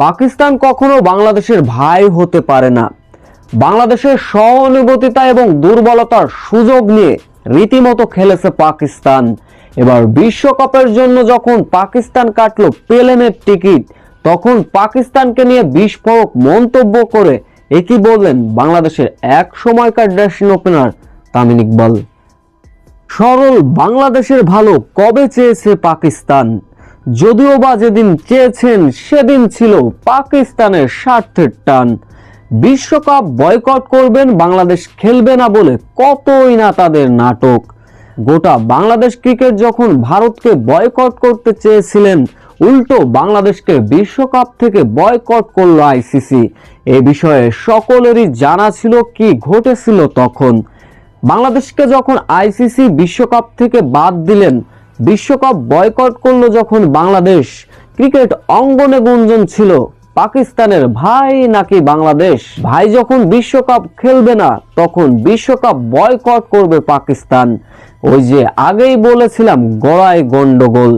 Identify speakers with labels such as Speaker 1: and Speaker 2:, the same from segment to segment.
Speaker 1: পাকিস্তান কখনো বাংলাদেশের ভাই হতে পারে না। বাংলাদেশের সহানুভূতিতা এবং দুর্বলতার সুযোগ নিয়ে রীতিমতো খেলেছে পাকিস্তান। এবার বিশ্বকাপের জন্য যখন পাকিস্তান কাটলো প্লেনের টিকিট, তখন পাকিস্তানকে নিয়ে বিস্ফোরক মন্তব্য করে একই বললেন বাংলাদেশের এক সময়কার ড্যাশিং ওপেনার তামিম ইকবাল। সরল বাংলাদেশের ভালো কবে চেয়েছে পাকিস্তান? যদিও বা যেদিন চেয়েছেন, সেদিন ছিল পাকিস্তানের স্বার্থের টান। বিশ্বকাপ বয়কট করবেন, বাংলাদেশ খেলবে না বলে কতই না তাদের নাটক। গোটা বাংলাদেশ ক্রিকেট যখন ভারতকে বয়কট করতে চেয়েছিলেন, উল্টো বাংলাদেশকে বিশ্বকাপ থেকে বয়কট করল আইসিসি। এ বিষয়ে সকলেরই জানা ছিল কি ঘটেছিল তখন। বাংলাদেশকে যখন আইসিসি বিশ্বকাপ থেকে বাদ দিলেন, বিশ্বকাপ বয়কট করল যখন বাংলাদেশ। ক্রিকেট অঙ্গনে গুঞ্জন ছিল, পাকিস্তানের ভাই নাকি বাংলাদেশ? ভাই যখন বিশ্বকাপ খেলবে না, তখন বিশ্বকাপ বয়কট করবে পাকিস্তান। ওই যে আগেই বলেছিলাম, গড়ায় গন্ডগোল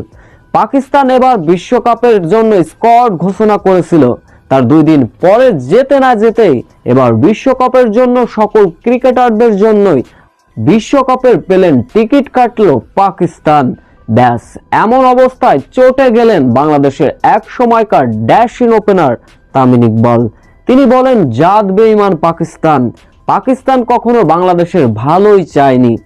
Speaker 1: পাকিস্তান এবার বিশ্বকাপের জন্য স্কোয়াড ঘোষণা করেছিল। তার দুই দিন পরে যেতে না যেতেই এবার বিশ্বকাপের জন্য সকল ক্রিকেটারদের জন্যই বিশ্বকাপের পেলেন টিকিট কাটলো পাকিস্তান। ব্যাস, এমন অবস্থায় চটে গেলেন বাংলাদেশের এক সময়কার ড্যাশিং ওপেনার তামিম ইকবাল। তিনি বলেন, জাত বেঈমান পাকিস্তান। পাকিস্তান কখনো বাংলাদেশের ভালোই চায়নি।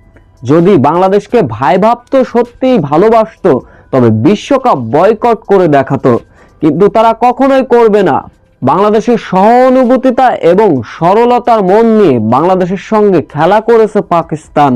Speaker 1: যদি বাংলাদেশকে ভাই ভাবতো সত্যিই ভালোবাসত, তবে বিশ্বকাপ বয়কট করে দেখাতো। কিন্তু তারা কখনোই করবে না। বাংলাদেশের সহানুভূতিতা এবং সরলতার মন নিয়ে বাংলাদেশের সঙ্গে খেলা করেছে পাকিস্তান।